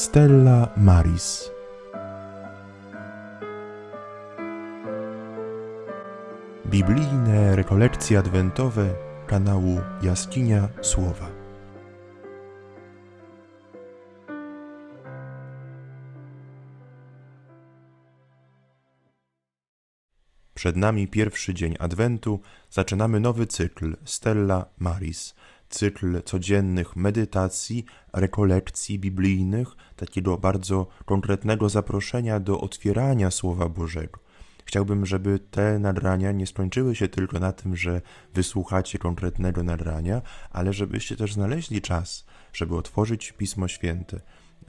Stella Maris Biblijne rekolekcje adwentowe kanału Jaskinia Słowa. Przed nami pierwszy dzień Adwentu. Zaczynamy nowy cykl Stella Maris. Cykl codziennych medytacji, rekolekcji biblijnych, takiego bardzo konkretnego zaproszenia do otwierania Słowa Bożego. Chciałbym, żeby te nagrania nie skończyły się tylko na tym, że wysłuchacie konkretnego nagrania, ale żebyście też znaleźli czas, żeby otworzyć Pismo Święte,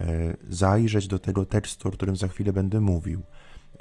e, zajrzeć do tego tekstu, o którym za chwilę będę mówił,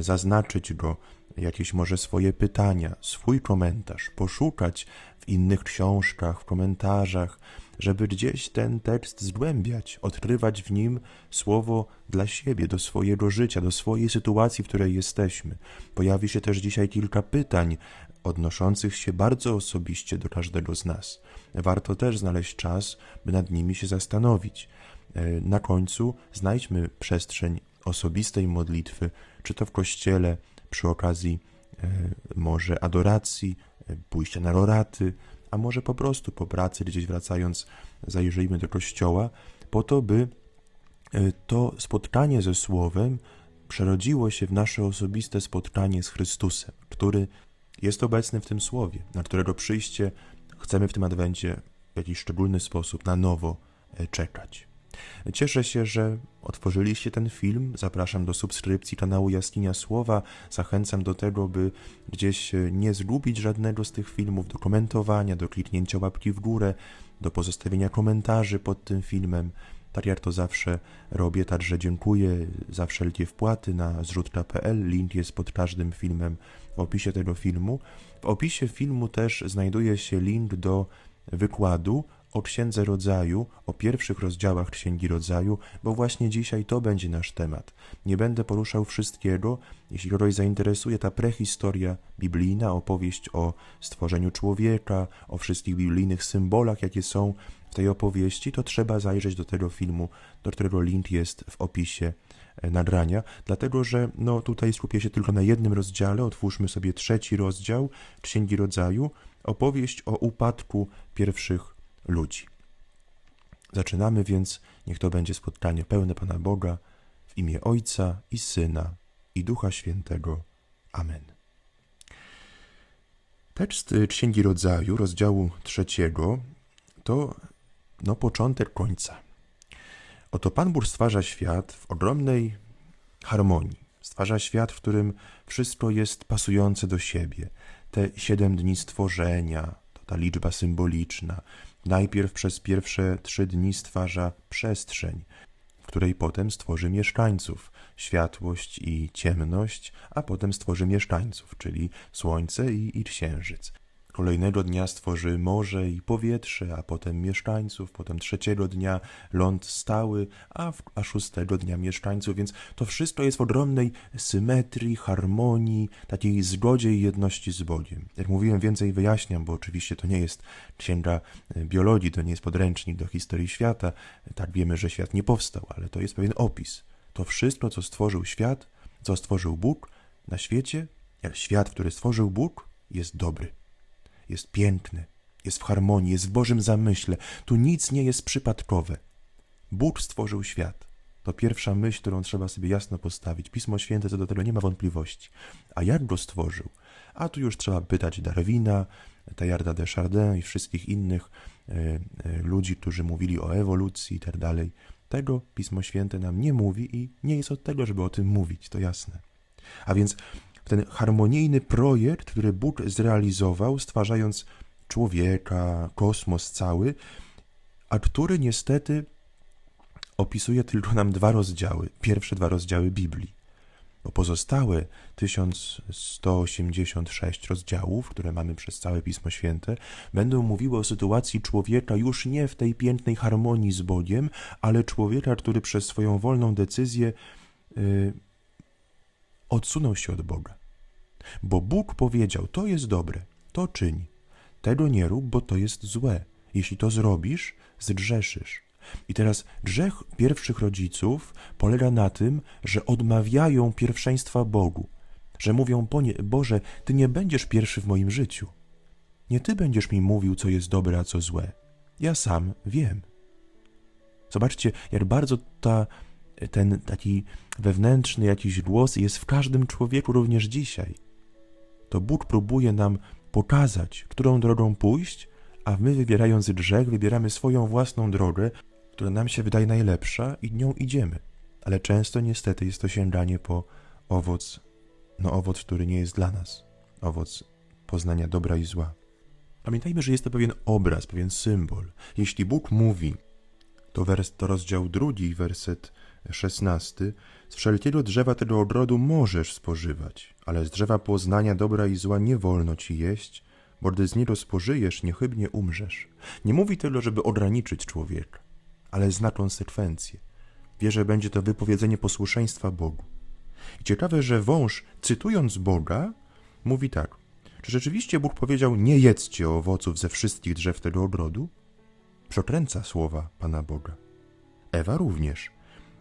zaznaczyć go, jakieś może swoje pytania, swój komentarz, poszukać w innych książkach, w komentarzach, żeby gdzieś ten tekst zgłębiać, odkrywać w nim słowo dla siebie, do swojego życia, do swojej sytuacji, w której jesteśmy. Pojawi się też dzisiaj kilka pytań odnoszących się bardzo osobiście do każdego z nas. Warto też znaleźć czas, by nad nimi się zastanowić. E, Na końcu znajdźmy przestrzeń osobistej modlitwy, czy to w kościele, przy okazji e, może adoracji, e, pójścia na roraty, a może po prostu po pracy, gdzieś wracając, zajrzyjmy do kościoła, po to, by e, to spotkanie ze Słowem przerodziło się w nasze osobiste spotkanie z Chrystusem, który jest obecny w tym Słowie, na którego przyjście chcemy w tym Adwencie w jakiś szczególny sposób na nowo czekać. Cieszę się, że otworzyliście ten film. Zapraszam do subskrypcji kanału Jaskinia Słowa. Zachęcam do tego, by gdzieś e, nie zgubić żadnego z tych filmów, do komentowania, do kliknięcia łapki w górę, do pozostawienia komentarzy pod tym filmem. Tak jak to zawsze robię, także dziękuję za wszelkie wpłaty na zrzutka.pl. Link jest pod każdym filmem w opisie tego filmu. W opisie filmu też znajduje się link do wykładu o Księdze Rodzaju, o pierwszych rozdziałach Księgi Rodzaju, bo właśnie dzisiaj to będzie nasz temat. Nie będę poruszał wszystkiego. Jeśli kogoś zainteresuje ta prehistoria biblijna, opowieść o stworzeniu człowieka, o wszystkich biblijnych symbolach, jakie są w tej opowieści, to trzeba zajrzeć do tego filmu, do którego link jest w opisie e, nagrania, dlatego że no, tutaj skupię się tylko na jednym rozdziale. Otwórzmy sobie trzeci rozdział Księgi Rodzaju, opowieść o upadku pierwszych ludzi. Zaczynamy więc, niech to będzie spotkanie pełne Pana Boga, w imię Ojca i Syna i Ducha Świętego. Amen. Tekst Księgi Rodzaju, rozdziału trzeciego, to no, początek końca. Oto Pan Bóg stwarza świat w ogromnej harmonii. Stwarza świat, w którym wszystko jest pasujące do siebie. Te siedem dni stworzenia, to ta liczba symboliczna. Najpierw przez pierwsze trzy dni stwarza przestrzeń, w której potem stworzy mieszkańców, światłość i ciemność, a potem stworzy mieszkańców, czyli słońce i, księżyc. Kolejnego dnia stworzy morze i powietrze, a potem mieszkańców, potem trzeciego dnia ląd stały, a, w, a szóstego dnia mieszkańców, więc to wszystko jest w ogromnej symetrii, harmonii, takiej zgodzie i jedności z Bogiem. Jak mówiłem, więcej wyjaśniam, bo oczywiście to nie jest księga e, biologii, to nie jest podręcznik do historii świata. Tak wiemy, że świat nie powstał, ale to jest pewien opis. To wszystko, co stworzył świat, co stworzył Bóg na świecie, jak świat, który stworzył Bóg, jest dobry jest piękny, jest w harmonii, jest w Bożym zamyśle. Tu nic nie jest przypadkowe. Bóg stworzył świat. To pierwsza myśl, którą trzeba sobie jasno postawić. Pismo Święte co do tego nie ma wątpliwości. A jak go stworzył? A tu już trzeba pytać Darwina, Teilharda de Chardin i wszystkich innych e, e, ludzi, którzy mówili o ewolucji i tak dalej. Tego Pismo Święte nam nie mówi i nie jest od tego, żeby o tym mówić, to jasne. A więc ten harmonijny projekt, który Bóg zrealizował, stwarzając człowieka, kosmos cały, a który niestety opisuje tylko nam dwa rozdziały, pierwsze dwa rozdziały Biblii. Bo pozostałe 1186 rozdziałów, które mamy przez całe Pismo Święte, będą mówiły o sytuacji człowieka już nie w tej pięknej harmonii z Bogiem, ale człowieka, który przez swoją wolną decyzję yy, odsunął się od Boga. Bo Bóg powiedział: To jest dobre, to czyń. Tego nie rób, bo to jest złe. Jeśli to zrobisz, zgrzeszysz. I teraz grzech pierwszych rodziców polega na tym, że odmawiają pierwszeństwa Bogu, że mówią, Boże, Ty nie będziesz pierwszy w moim życiu. Nie Ty będziesz mi mówił, co jest dobre, a co złe. Ja sam wiem. Zobaczcie, jak bardzo ta, ten taki wewnętrzny jakiś głos jest w każdym człowieku również dzisiaj. To Bóg próbuje nam pokazać, którą drogą pójść, a my wybierając grzech, wybieramy swoją własną drogę, która nam się wydaje najlepsza i nią idziemy. Ale często niestety jest to sięganie po owoc, no owoc, który nie jest dla nas. Owoc poznania dobra i zła. Pamiętajmy, że jest to pewien obraz, pewien symbol. Jeśli Bóg mówi, to, wers, to rozdział drugi, werset szesnasty, z wszelkiego drzewa tego ogrodu możesz spożywać, ale z drzewa poznania dobra i zła nie wolno ci jeść, bo gdy z niego spożyjesz, niechybnie umrzesz. Nie mówi tego, żeby ograniczyć człowieka, ale zna konsekwencje. Wie, że będzie to wypowiedzenie posłuszeństwa Bogu. I ciekawe, że wąż, cytując Boga, mówi tak. Czy rzeczywiście Bóg powiedział, nie jedzcie owoców ze wszystkich drzew tego ogrodu? Przekręca słowa Pana Boga. Ewa również,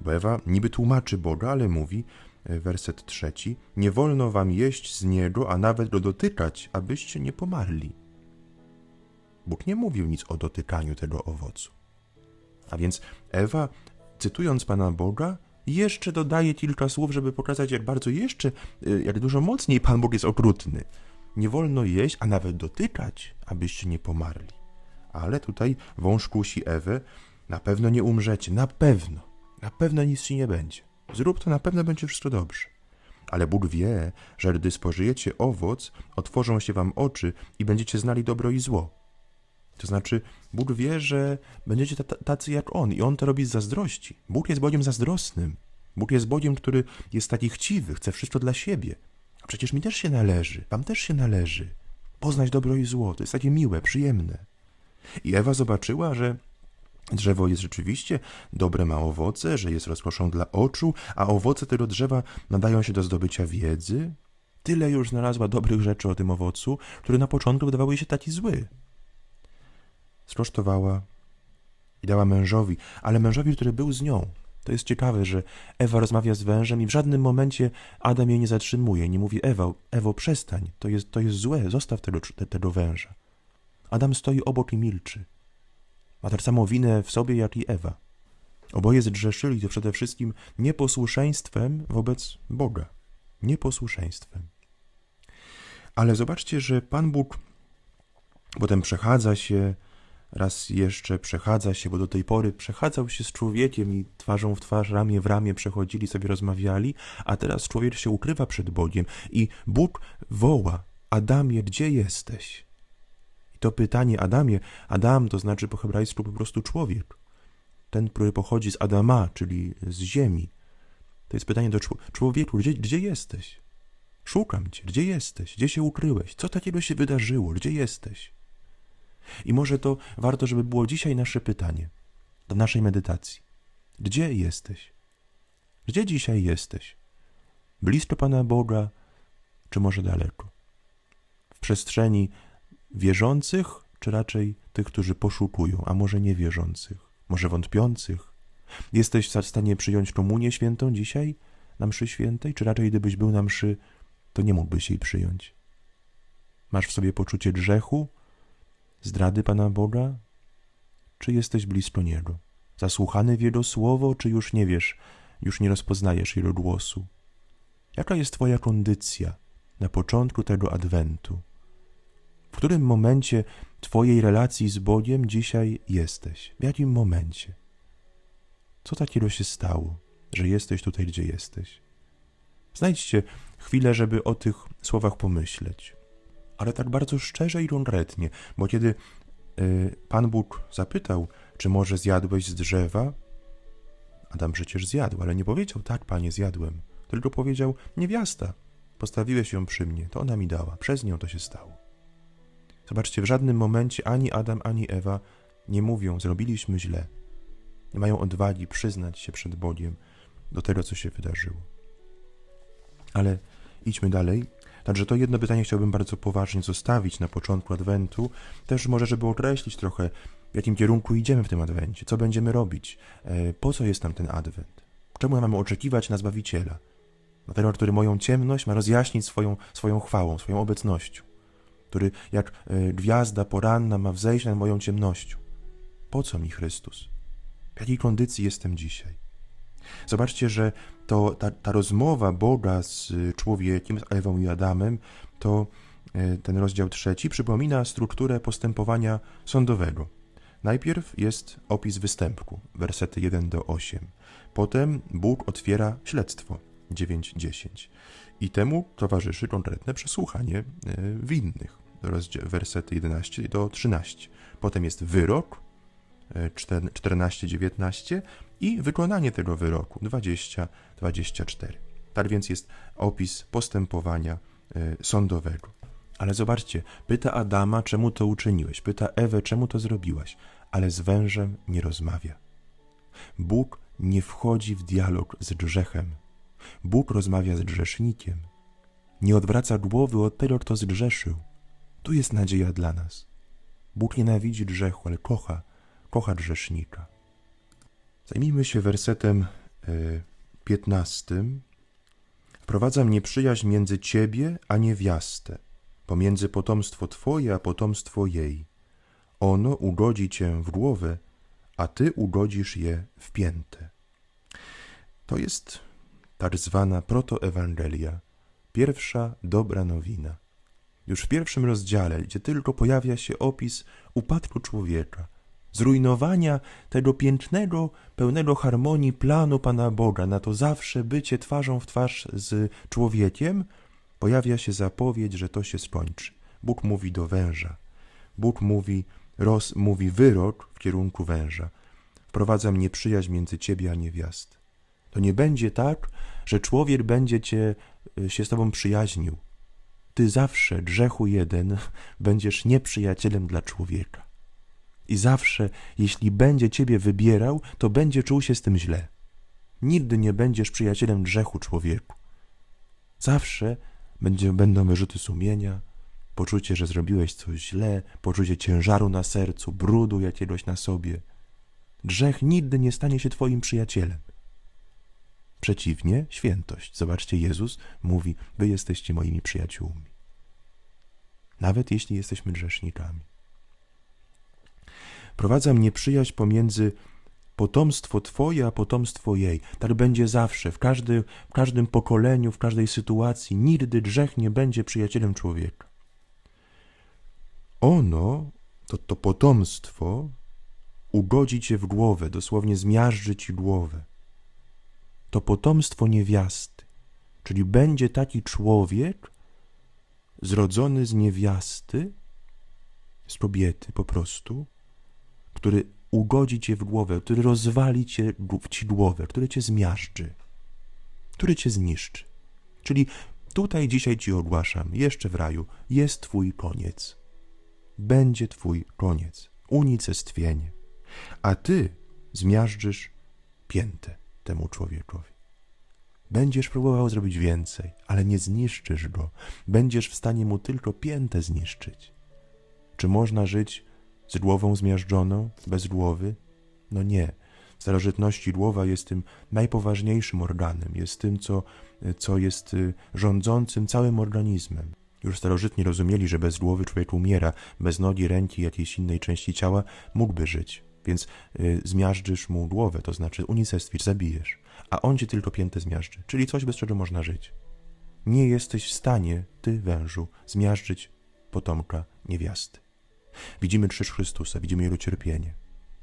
bo Ewa niby tłumaczy Boga, ale mówi, e, werset trzeci, nie wolno wam jeść z niego, a nawet go dotykać, abyście nie pomarli. Bóg nie mówił nic o dotykaniu tego owocu. A więc Ewa, cytując Pana Boga, jeszcze dodaje kilka słów, żeby pokazać, jak bardzo jeszcze, y, jak dużo mocniej Pan Bóg jest okrutny. Nie wolno jeść, a nawet dotykać, abyście nie pomarli. Ale tutaj wąż kusi Ewę, na pewno nie umrzecie, na pewno, na pewno nic ci nie będzie. Zrób to, na pewno będzie wszystko dobrze. Ale Bóg wie, że gdy spożyjecie owoc, otworzą się wam oczy i będziecie znali dobro i zło. To znaczy, Bóg wie, że będziecie ta- tacy jak On i On to robi z zazdrości. Bóg jest Bogiem zazdrosnym. Bóg jest Bogiem, który jest taki chciwy, chce wszystko dla siebie. A przecież mi też się należy, wam też się należy. Poznać dobro i zło, to jest takie miłe, przyjemne. I Ewa zobaczyła, że drzewo jest rzeczywiście dobre, ma owoce, że jest rozkoszą dla oczu, a owoce tego drzewa nadają się do zdobycia wiedzy. Tyle już znalazła dobrych rzeczy o tym owocu, które na początku wydawały jej się taki zły. Skosztowała i dała mężowi, ale mężowi, który był z nią. To jest ciekawe, że Ewa rozmawia z wężem i w żadnym momencie Adam jej nie zatrzymuje. Nie mówi, Ewa, Ewo, przestań, to jest, to jest złe, zostaw tego, te- tego węża. Adam stoi obok i milczy. Ma tak samo winę w sobie, jak i Ewa. Oboje zgrzeszyli to przede wszystkim nieposłuszeństwem wobec Boga. Nieposłuszeństwem. Ale zobaczcie, że Pan Bóg potem przechadza się, raz jeszcze przechadza się, bo do tej pory przechadzał się z człowiekiem i twarzą w twarz, ramię w ramię przechodzili, sobie rozmawiali, a teraz człowiek się ukrywa przed Bogiem i Bóg woła, Adamie, gdzie jesteś? To pytanie Adamie, Adam to znaczy po hebrajsku po prostu człowiek. Ten, który pochodzi z Adama, czyli z ziemi. To jest pytanie do czł- człowieku, gdzie, gdzie jesteś? Szukam cię, gdzie jesteś? Gdzie się ukryłeś? Co takiego się wydarzyło? Gdzie jesteś? I może to warto, żeby było dzisiaj nasze pytanie do naszej medytacji. Gdzie jesteś? Gdzie dzisiaj jesteś? Blisko Pana Boga, czy może daleko? W przestrzeni wierzących, czy raczej tych, którzy poszukują, a może niewierzących, może wątpiących? Jesteś w stanie przyjąć komunię świętą dzisiaj na mszy świętej, czy raczej gdybyś był na mszy, to nie mógłbyś jej przyjąć? Masz w sobie poczucie grzechu, zdrady Pana Boga? Czy jesteś blisko Niego? Zasłuchany w Jego słowo, czy już nie wiesz, już nie rozpoznajesz Jego głosu? Jaka jest Twoja kondycja na początku tego adwentu? W którym momencie Twojej relacji z Bogiem dzisiaj jesteś? W jakim momencie? Co takiego się stało, że jesteś tutaj, gdzie jesteś? Znajdźcie chwilę, żeby o tych słowach pomyśleć ale tak bardzo szczerze i konkretnie, bo kiedy y, Pan Bóg zapytał, czy może zjadłeś z drzewa, Adam przecież zjadł, ale nie powiedział, tak, panie, zjadłem, tylko powiedział, niewiasta, postawiłeś ją przy mnie, to ona mi dała, przez nią to się stało. Zobaczcie, w żadnym momencie ani Adam, ani Ewa nie mówią, zrobiliśmy źle. Nie mają odwagi przyznać się przed Bogiem do tego, co się wydarzyło. Ale idźmy dalej. Także to jedno pytanie chciałbym bardzo poważnie zostawić na początku Adwentu, też może, żeby określić trochę, w jakim kierunku idziemy w tym Adwencie, co będziemy robić, e, po co jest nam ten Adwent, czemu mamy oczekiwać na Zbawiciela, na tego, który moją ciemność ma rozjaśnić swoją, swoją chwałą, swoją obecnością, który jak e, gwiazda poranna ma wzejść nad moją ciemnością. Po co mi Chrystus? W jakiej kondycji jestem dzisiaj? Zobaczcie, że to, ta, ta rozmowa Boga z człowiekiem, z Ewą i Adamem, to e, ten rozdział trzeci przypomina strukturę postępowania sądowego. Najpierw jest opis występku, wersety 1 do 8. Potem Bóg otwiera śledztwo, 9-10. I temu towarzyszy konkretne przesłuchanie e, winnych, wersety 11 do 13. Potem jest wyrok, e, 14-19 i wykonanie tego wyroku 20-24. Tak więc jest opis postępowania e, sądowego. Ale zobaczcie, pyta Adama, czemu to uczyniłeś, pyta Ewę, czemu to zrobiłaś, ale z wężem nie rozmawia. Bóg nie wchodzi w dialog z grzechem. Bóg rozmawia z grzesznikiem. Nie odwraca głowy od tego, kto zgrzeszył. Tu jest nadzieja dla nas. Bóg nienawidzi grzechu, ale kocha, kocha grzesznika. Zajmijmy się wersetem y, 15. Wprowadzam nieprzyjaźń między ciebie a niewiastę, pomiędzy potomstwo twoje a potomstwo jej. Ono ugodzi cię w głowę, a ty ugodzisz je w piętę. To jest tak zwana protoewangelia, pierwsza dobra nowina. Już w pierwszym rozdziale, gdzie tylko pojawia się opis upadku człowieka, zrujnowania tego pięknego, pełnego harmonii planu Pana Boga na to zawsze bycie twarzą w twarz z człowiekiem, pojawia się zapowiedź, że to się skończy. Bóg mówi do węża. Bóg mówi, roz, mówi wyrok w kierunku węża. Wprowadzam nieprzyjaźń między ciebie a niewiastę. To nie będzie tak, że człowiek będzie cię, y, się z tobą przyjaźnił. Ty zawsze, grzechu jeden, będziesz nieprzyjacielem dla człowieka. I zawsze, jeśli będzie ciebie wybierał, to będzie czuł się z tym źle. Nigdy nie będziesz przyjacielem grzechu człowieku. Zawsze będzie, będą wyrzuty sumienia, poczucie, że zrobiłeś coś źle, poczucie ciężaru na sercu, brudu jakiegoś na sobie. Grzech nigdy nie stanie się twoim przyjacielem. Przeciwnie, świętość. Zobaczcie, Jezus mówi: Wy jesteście moimi przyjaciółmi. Nawet jeśli jesteśmy grzesznikami. Prowadzam nieprzyjaźń pomiędzy potomstwo Twoje, a potomstwo jej. Tak będzie zawsze, w, każdy, w każdym pokoleniu, w każdej sytuacji. Nigdy grzech nie będzie przyjacielem człowieka. Ono, to, to potomstwo, ugodzi Cię w głowę, dosłownie zmiażdży Ci głowę. To potomstwo niewiasty, czyli będzie taki człowiek zrodzony z niewiasty, z kobiety po prostu, który ugodzi cię w głowę, który rozwali cię, ci głowę, który cię zmiażdży, który cię zniszczy. Czyli tutaj dzisiaj ci ogłaszam, jeszcze w raju, jest twój koniec. Będzie twój koniec, unicestwienie. A ty zmiażdżysz piętę temu człowiekowi. Będziesz próbował zrobić więcej, ale nie zniszczysz go. Będziesz w stanie mu tylko piętę zniszczyć. Czy można żyć z głową zmiażdżoną, bez głowy? No nie. W starożytności głowa jest tym najpoważniejszym organem, jest tym, co, co jest y, rządzącym całym organizmem. Już starożytni rozumieli, że bez głowy człowiek umiera, bez nogi, ręki, jakiejś innej części ciała mógłby żyć. Więc y, zmiażdżysz mu głowę, to znaczy unicestwisz, zabijesz. A on ci tylko piętę zmiażdży, czyli coś, bez czego można żyć. Nie jesteś w stanie, ty wężu, zmiażdżyć potomka niewiasty. Widzimy krzyż Chrystusa, widzimy Jego cierpienie.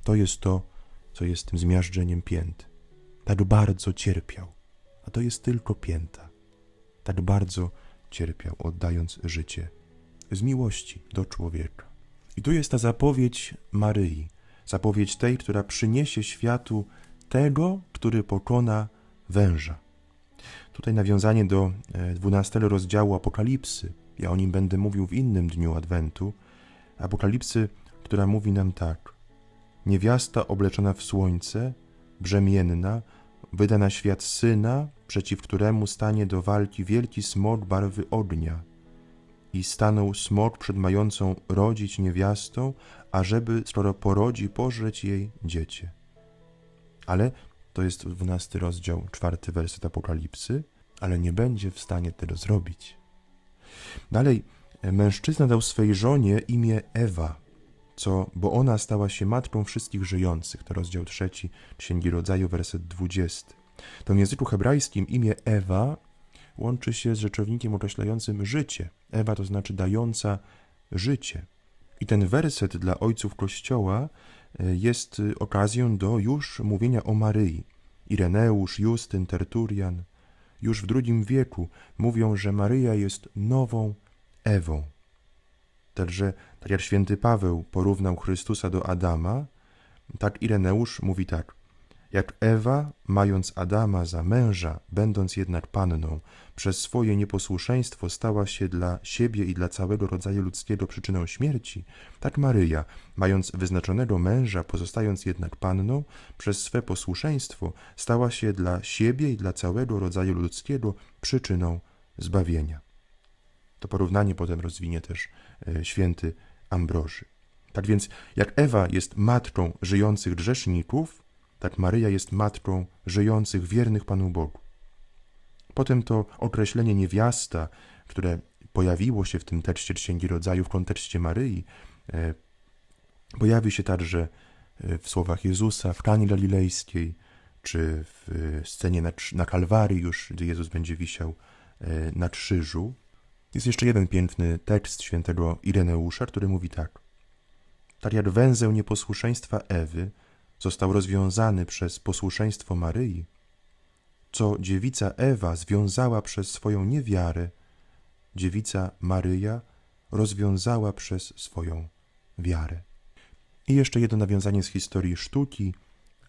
To jest to, co jest tym zmiażdżeniem pięt. Tak bardzo cierpiał, a to jest tylko pięta. Tak bardzo cierpiał, oddając życie z miłości do człowieka. I tu jest ta zapowiedź Maryi, zapowiedź tej, która przyniesie światu tego, który pokona węża. Tutaj nawiązanie do 12 rozdziału Apokalipsy. Ja o nim będę mówił w innym dniu Adwentu. Apokalipsy, która mówi nam tak. Niewiasta obleczona w słońce, brzemienna, wyda na świat syna, przeciw któremu stanie do walki wielki smok barwy ognia. I stanął smok przed mającą rodzić niewiastą, ażeby, skoro porodzi, pożreć jej dziecię. Ale to jest dwunasty rozdział, czwarty werset Apokalipsy, ale nie będzie w stanie tego zrobić. Dalej, mężczyzna dał swej żonie imię Ewa, co, bo ona stała się matką wszystkich żyjących. To rozdział trzeci Księgi Rodzaju, werset dwudziesty. To w języku hebrajskim imię Ewa łączy się z rzeczownikiem określającym życie. Ewa to znaczy dająca życie. I ten werset dla ojców Kościoła e, jest okazją do już mówienia o Maryi. Ireneusz, Justyn, Terturian już w II wieku mówią, że Maryja jest nową Ewą. Także, tak jak święty Paweł porównał Chrystusa do Adama, tak Ireneusz mówi tak. Jak Ewa, mając Adama za męża, będąc jednak panną, przez swoje nieposłuszeństwo stała się dla siebie i dla całego rodzaju ludzkiego przyczyną śmierci, tak Maryja, mając wyznaczonego męża, pozostając jednak panną, przez swe posłuszeństwo stała się dla siebie i dla całego rodzaju ludzkiego przyczyną zbawienia. To porównanie potem rozwinie też e, święty Ambroży. Tak więc, jak Ewa jest matką żyjących grzeszników, tak Maryja jest matką żyjących wiernych Panu Bogu. Potem to określenie niewiasta, które pojawiło się w tym tekście Księgi Rodzaju w kontekście Maryi, e, pojawi się także e, w słowach Jezusa w Kani Galilejskiej, czy w scenie na, na Kalwarii już, gdy Jezus będzie wisiał na krzyżu. Jest jeszcze jeden piękny tekst świętego Ireneusza, który mówi tak. Tak jak węzeł nieposłuszeństwa Ewy został rozwiązany przez posłuszeństwo Maryi, co dziewica Ewa związała przez swoją niewiarę, dziewica Maryja rozwiązała przez swoją wiarę. I jeszcze jedno nawiązanie z historii sztuki.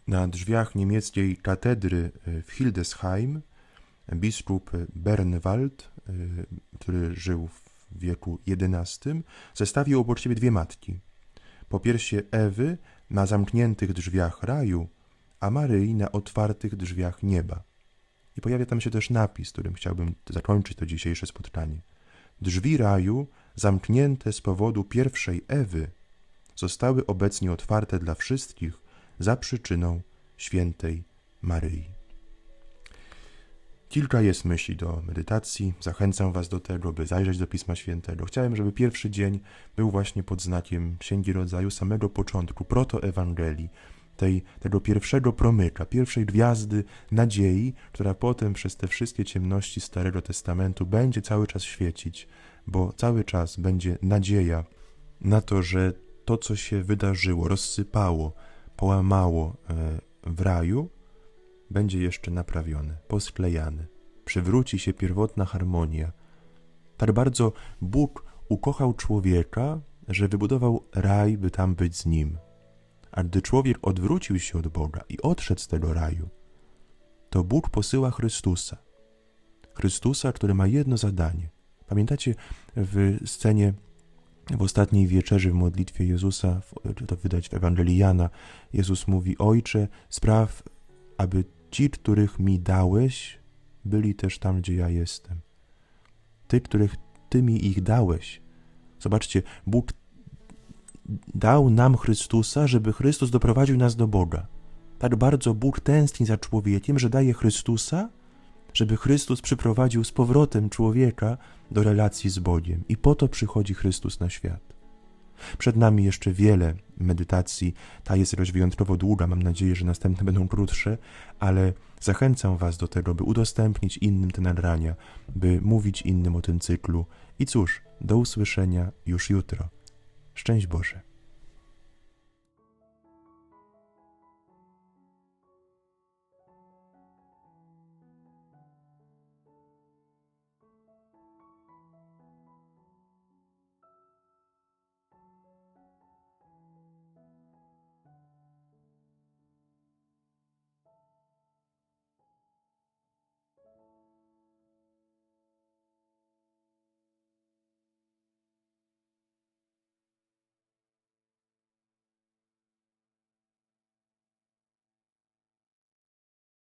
Na drzwiach niemieckiej katedry w Hildesheim biskup Bernwald, y, który żył w wieku XI, zestawił obok siebie dwie matki. Po piersie Ewy na zamkniętych drzwiach raju, a Maryi na otwartych drzwiach nieba. I pojawia tam się też napis, którym chciałbym zakończyć to dzisiejsze spotkanie. Drzwi raju, zamknięte z powodu pierwszej Ewy, zostały obecnie otwarte dla wszystkich za przyczyną świętej Maryi. Kilka jest myśli do medytacji. Zachęcam Was do tego, by zajrzeć do Pisma Świętego. Chciałem, żeby pierwszy dzień był właśnie pod znakiem Księgi Rodzaju, samego początku, protoewangelii, tej, tego pierwszego promyka, pierwszej gwiazdy nadziei, która potem przez te wszystkie ciemności Starego Testamentu będzie cały czas świecić, bo cały czas będzie nadzieja na to, że to, co się wydarzyło, rozsypało, połamało e, w raju, będzie jeszcze naprawiony, posklejany. Przywróci się pierwotna harmonia. Tak bardzo Bóg ukochał człowieka, że wybudował raj, by tam być z nim. A gdy człowiek odwrócił się od Boga i odszedł z tego raju, to Bóg posyła Chrystusa. Chrystusa, który ma jedno zadanie. Pamiętacie w scenie w ostatniej wieczerzy w modlitwie Jezusa, to wydać w Ewangelii Jana, Jezus mówi: Ojcze, spraw, aby Ci, których mi dałeś, byli też tam, gdzie ja jestem. Ty, których Ty mi ich dałeś. Zobaczcie, Bóg dał nam Chrystusa, żeby Chrystus doprowadził nas do Boga. Tak bardzo Bóg tęskni za człowiekiem, że daje Chrystusa, żeby Chrystus przyprowadził z powrotem człowieka do relacji z Bogiem. I po to przychodzi Chrystus na świat. Przed nami jeszcze wiele medytacji. Ta jest dość wyjątkowo długa, mam nadzieję, że następne będą krótsze, ale zachęcam Was do tego, by udostępnić innym te nagrania, by mówić innym o tym cyklu. I cóż, do usłyszenia już jutro. Szczęść Boże.